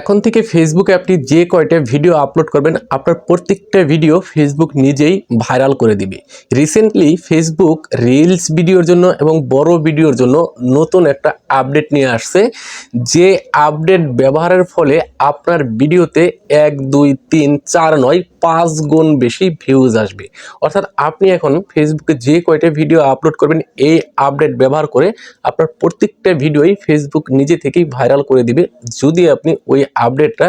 এখন থেকে ফেসবুক অ্যাপটি যে কয়টা ভিডিও আপলোড করবেন, আপনার প্রত্যেকটা ভিডিও ফেসবুক নিজেই ভাইরাল করে দিবে। রিসেন্টলি ফেসবুক রিলস ভিডিওর জন্য এবং বড় ভিডিওর জন্য নতুন একটা আপডেট নিয়ে আসছে। যে আপডেট ব্যবহারের ফলে আপনার ভিডিওতে এক, দুই, তিন, চার, নয় পাঁচ গুণ বেশি ভিউজ আসবে। অর্থাৎ আপনি এখন ফেসবুকে যে কয়টা ভিডিও আপলোড করবেন, এই আপডেট ব্যবহার করে আপনার প্রত্যেকটা ভিডিওই ফেসবুক নিজে থেকেই ভাইরাল করে দিবে, যদি আপনি ওই আপডেটটা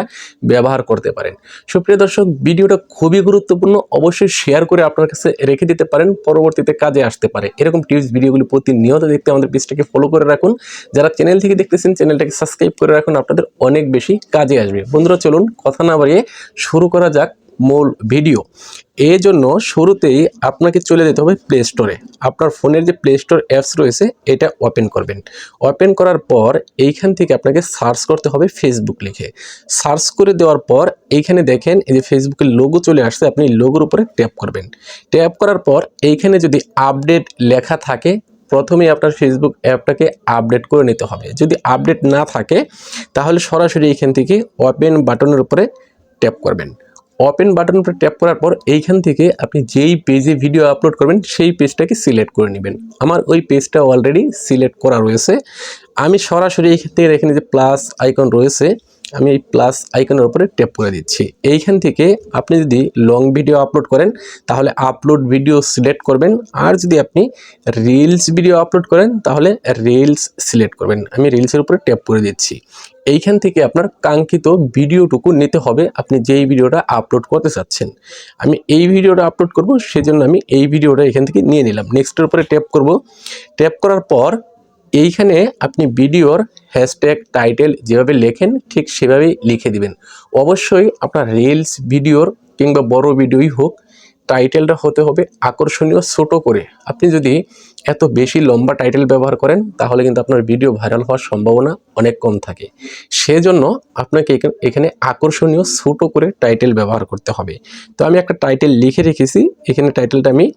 ব্যবহার করতে পারেন। সুপ্রিয় দর্শক, ভিডিওটা খুবই গুরুত্বপূর্ণ। অবশ্যই শেয়ার করে আপনার কাছে রেখে দিতে পারেন, পরবর্তীতে কাজে আসতে পারে। এরকম টিপস ভিডিওগুলি প্রতিনিয়ত দেখতে আমাদের পেজটাকে ফলো করে রাখুন। যারা চ্যানেল থেকে দেখতেছেন চ্যানেলটাকে সাবস্ক্রাইব করে রাখুন। আপনাদের অনেক বেশি কাজে আসবে। বন্ধুরা, চলুন, কথা না বাড়িয়ে শুরু করা যাক। মূল ভিডিও। এই জন্য শুরুতেই আপনাকে চলে যেতে হবে প্লে স্টোরে আপনার ফোনের যে প্লে স্টোর অ্যাপস রয়েছে, এটা ওপেন করবেন। ওপেন করার পর এইখান থেকে আপনাকে সার্চ করতে হবে ফেসবুক লিখে। সার্চ করে দেওয়ার পর এইখানে দেখেন এই যে ফেসবুকের লোগো চলে আসছে, আপনি লোগোর উপরে ট্যাপ করবেন। ট্যাপ করার পর এইখানে যদি আপডেট লেখা থাকে, প্রথমেই আপনার ফেসবুক অ্যাপটাকে আপডেট করে নিতে হবে। যদি আপডেট না থাকে, তাহলে সরাসরি এইখান থেকে ওপেন বাটনের উপরে ট্যাপ করবেন। ওপেন বাটন উপরে ট্যাপ করার পর এইখান থেকে আপনি যেই পেজে ভিডিও আপলোড করবেন, সেই পেজটাকে সিলেক্ট করে নেবেন। আমার ওই পেজটা অলরেডি সিলেক্ট করা রয়েছে। আমি সরাসরি এখান থেকে এখানে যে প্লাস আইকন রয়েছে। আমি এই প্লাস আইকনের উপরে ট্যাপ করে দিচ্ছি। এইখান থেকে আপনি যদি লং ভিডিও আপলোড করেন, তাহলে আপলোড ভিডিও সিলেক্ট করবেন। আর যদি আপনি রিলস ভিডিও আপলোড করেন, তাহলে রিলস সিলেক্ট করবেন। আমি রিলসের উপরে ট্যাপ করে দিচ্ছি। এইখান থেকে আপনার কাঙ্ক্ষিত ভিডিওটুকু নিতে হবে। আপনি যেই ভিডিওটা আপলোড করতে চাচ্ছেন। আমি এই ভিডিওটা আপলোড করব, সেজন্য আমি এই ভিডিওটা এখান থেকে নিয়ে নিলাম। নেক্সটের উপরে ট্যাপ করব। ট্যাপ করার পর এইখানে আপনি ভিডিওর হ্যাশট্যাগ, টাইটেল যেভাবে লেখেন, ঠিক সেভাবেই লিখে দিবেন। অবশ্যই আপনার রিলস ভিডিওর কিংবা বড় ভিডিওই হোক, টাইটেলটা হতে হবে আকর্ষণীয় ছোট করে। আপনি যদি এত বেশি লম্বা টাইটেল ব্যবহার করেন, তাহলে কিন্তু আপনার ভিডিও ভাইরাল হওয়ার সম্ভাবনা অনেক কম থাকে। সেজন্য আপনাকে এখানে- আকর্ষণীয় ছোট করে টাইটেল ব্যবহার করতে হবে। তো আমি একটা টাইটেল লিখে রেখেছি, এখানে টাইটেলটা আমি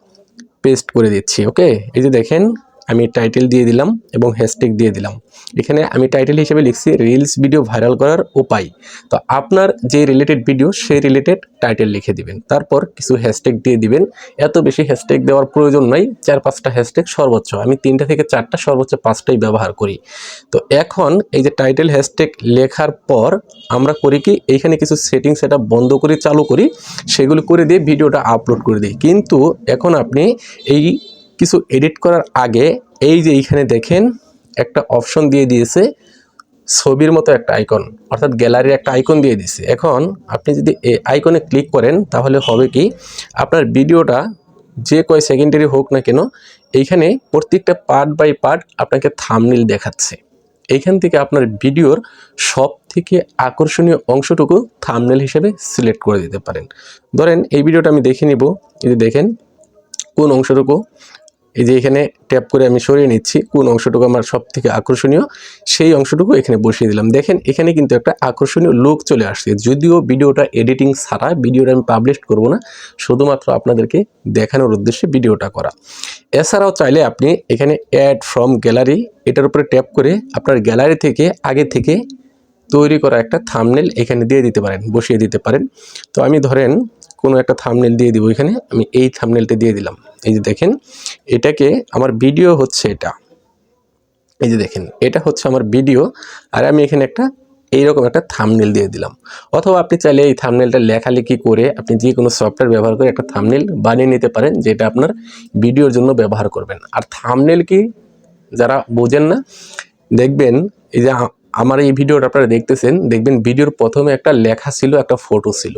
পেস্ট করে দিচ্ছি, ওকে? এই যে দেখেন আমি টাইটেল দিয়ে দিলাম এবং হ্যাশট্যাগ দিয়ে দিলাম। এখানে আমি টাইটেল হিসেবে লিখছি রিলস ভিডিও ভাইরাল করার উপায়। তো আপনার যে রিলেটেড ভিডিও সেই রিলেটেড টাইটেল লিখে দিবেন। তারপর কিছু হ্যাশট্যাগ দিয়ে দিবেন। এত বেশি হ্যাশট্যাগ দেওয়ার প্রয়োজন নাই। চার পাঁচটা হ্যাশট্যাগ সর্বোচ্চ। আমি তিনটা থেকে চারটা সর্বোচ্চ পাঁচটাই ব্যবহার করি। তো এখন এই যে টাইটেল হ্যাশট্যাগ লেখার পর আমরা করি কি, এইখানে কিছু সেটিং সেটা বন্ধ করে চালু করি। সেগুলো করে দিয়ে ভিডিওটা আপলোড করে দিই। কিন্তু এখন আপনি এই কিছু এডিট করার আগে এই যে এইখানে দেখেন, একটা অপশন দিয়ে দিয়েছে ছবির মতো একটা আইকন অর্থাৎ গ্যালারির একটা আইকন দিয়ে দিয়েছে। এখন আপনি যদি এই আইকনে ক্লিক করেন, তাহলে হবে কি, আপনার ভিডিওটা যে কয় সেকেন্ডারি হোক না কেন, এইখানে প্রত্যেকটা পার্ট বাই পার্ট আপনাকে থামনিল দেখাচ্ছে। এইখান থেকে আপনার ভিডিওর সব থেকে আকর্ষণীয় অংশটুকু থামনেল হিসেবে সিলেক্ট করে দিতে পারেন। ধরেন এই ভিডিওটা আমি দেখে নিব। যদি দেখেন, কোন অংশটুকু? এই যে এখানে ট্যাপ করে আমি সরিয়ে নিচ্ছি, কোন অংশটুকু আমার সব থেকে আকর্ষণীয়, সেই অংশটুকু এখানে বসিয়ে দিলাম। দেখেন, এখানে কিন্তু একটা আকর্ষণীয় লুক চলে আসছে। যদিও ভিডিওটা এডিটিং ছাড়া, ভিডিওটা আমি পাবলিশ করব না, শুধুমাত্র আপনাদেরকে দেখানোর উদ্দেশ্যে ভিডিওটা করা। এছাড়াও চাইলে আপনি এখানে অ্যাড ফ্রম গ্যালারি এটার উপরে ট্যাপ করে আপনার গ্যালারি থেকে, আগে থেকে তৈরি করা একটা থামনেল এখানে দিয়ে দিতে পারেন, বসিয়ে দিতে পারেন। তো আমি ধরেন কোনো একটা থামনেল দিয়ে দিব এখানে, আমি এই থামনেলটা দিয়ে দিলাম। এই যে দেখেন, এটাকে আমার ভিডিও হচ্ছে এটা। এই যে দেখেন, এটা হচ্ছে আমার ভিডিও আর আমি এখানে একটা এইরকম একটা থামনেল দিয়ে দিলাম। অথবা আপনি চাইলে এই থামনেলটা লেখালেখি করে আপনি যে কোনো সফটওয়্যার ব্যবহার করে একটা থামনেল বানিয়ে নিতে পারেন, যেটা আপনার ভিডিওর জন্য ব্যবহার করবেন। আর থামনেল কি, যারা বোঝেন না, দেখবেন এই যে আমার এই ভিডিওটা আপনারা দেখতেছেন, দেখবেন ভিডিওর প্রথমে একটা লেখা ছিল, একটা ফটো ছিল।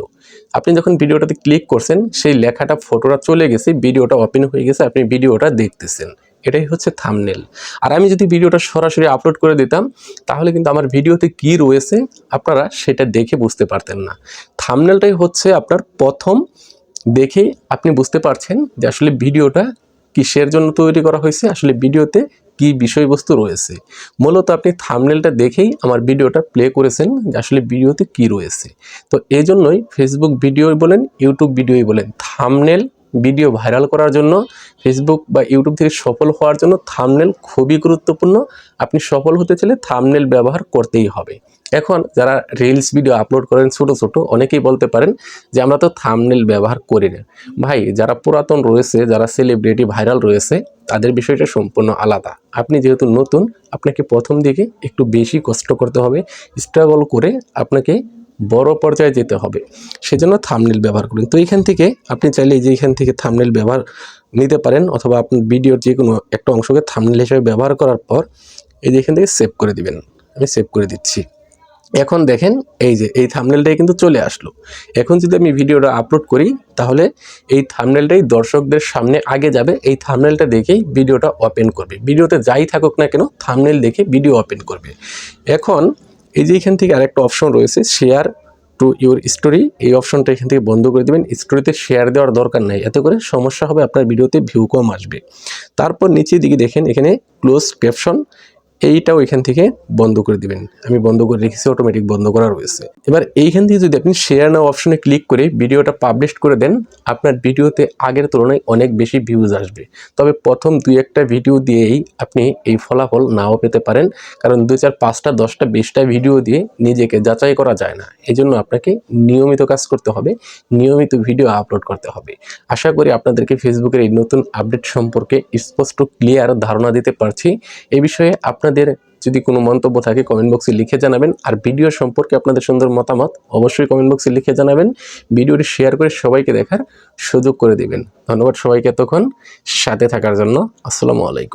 আপনি যখন ভিডিওটাতে ক্লিক করছেন, সেই লেখাটা ফটোটা চলে গেছে, ভিডিওটা ওপেন হয়ে গেছে, আপনি ভিডিওটা দেখতেছেন। এটাই হচ্ছে থামনেল আর আমি যদি ভিডিওটা সরাসরি আপলোড করে দিতাম, তাহলে কিন্তু আমার ভিডিওতে কি রয়েছে, আপনারা সেটা দেখে বুঝতে পারতেন না। থামনেলটাই হচ্ছে আপনার প্রথম দেখে আপনি বুঝতে পারছেন যে আসলে ভিডিওটা কিসের জন্য তৈরি করা হয়েছে, আসলে ভিডিওতে কি বিষয়বস্তু রয়েছে? মূলত আপনি থামনেলটা দেখেই আমার ভিডিওটা প্লে করেছেন আসলে ভিডিওতে কি রয়েছে। তো এই জন্যই ফেসবুক ভিডিওই বলেন ইউটিউব ভিডিওই বলেন থামনেল ভিডিও ভাইরাল করার জন্য ফেসবুক বা ইউটিউব থেকে সফল হওয়ার জন্য থামনেল খুবই গুরুত্বপূর্ণ। আপনি সফল হতে চাইলে থামনেল ব্যবহার করতেই হবে। এখন যারা রিলস ভিডিও আপলোড করেন ছোট ছোট, অনেকেই বলতে পারেন যে আমরা তো থামনেল ব্যবহার করি না। ভাই, যারা পুরাতন রয়েছে, যারা সেলিব্রিটি ভাইরাল রয়েছে, তাদের বিষয়টা সম্পূর্ণ আলাদা। আপনি যেহেতু নতুন, আপনাকে প্রথম দিকে একটু বেশি কষ্ট করতে হবে স্ট্রাগল করে আপনাকে বড় পর্যায়ে যেতে হবে। সেজন্য থামনেল ব্যবহার করুন। তো এখান থেকে আপনি চাইলে যে এখান থেকে থামনেল ব্যবহার নিতে পারেন, অথবা আপনার ভিডিওর যে কোনো একটা অংশকে থামনেল হিসেবে ব্যবহার করার পর, এই যে এখান থেকে সেভ করে দিবেন। আমি সেভ করে দিচ্ছি। এখন দেখেন এই যে, এই থামনেলটাই কিন্তু চলে আসলো। এখন যদি আমি ভিডিওটা আপলোড করি, তাহলে এই থামনেলটাই দর্শকদের সামনে আগে যাবে। এই থামনেলটা দেখেই ভিডিওটা ওপেন করবে। ভিডিওতে যাই থাকুক না কেন থামনেল দেখে ভিডিও ওপেন করবে। এখন এই যে এখান থেকে আরেকটা অপশন রয়েছে শেয়ার টু ইউর স্টোরি এই অপশনটা এখান থেকে বন্ধ করে দেবেন। স্টোরিতে শেয়ার দেওয়ার দরকার নাই। এতে করে সমস্যা হবে, আপনার ভিডিওতে ভিউ কম আসবে। তারপর নিচের দিকে দেখেন, এখানে ক্লোজ ক্যাপশন এইটাও এখান থেকে বন্ধ করে দিবেন। আমি বন্ধ করে রেখেছি অটোমেটিক বন্ধ করা রয়েছে। এবার এইখান থেকে যদি আপনি শেয়ার নাও অপশনে ক্লিক করে ভিডিওটা পাবলিশ করে দেন, আপনার ভিডিওতে আগের তুলনায় অনেক বেশি ভিউজ আসবে। তবে প্রথম দুই একটা ভিডিও দিয়েই আপনি এই ফলাফল নাও পেতে পারেন। কারণ দুই চার পাঁচটা, দশটা, বিশটা ভিডিও দিয়ে নিজেকে যাচাই করা যায় না। এই জন্য আপনাকে নিয়মিত কাজ করতে হবে, নিয়মিত ভিডিও আপলোড করতে হবে। আশা করি আপনাদেরকে ফেসবুকের এই নতুন আপডেট সম্পর্কে স্পষ্ট ক্লিয়ার ধারণা দিতে পারছি। এ বিষয়ে আপনাদের যদি কোনো মন্তব্য থাকে কমেন্ট বক্সে লিখে জানাবেন। আর ভিডিও সম্পর্কে আপনাদের সুন্দর মতামত, অবশ্যই কমেন্ট বক্সে লিখে জানাবেন। ভিডিওটি শেয়ার করে সবাইকে দেখার সুযোগ করে দেবেন। ধন্যবাদ সবাইকে এতক্ষণ। সাথে থাকার জন্য, আসসালামু আলাইকুম।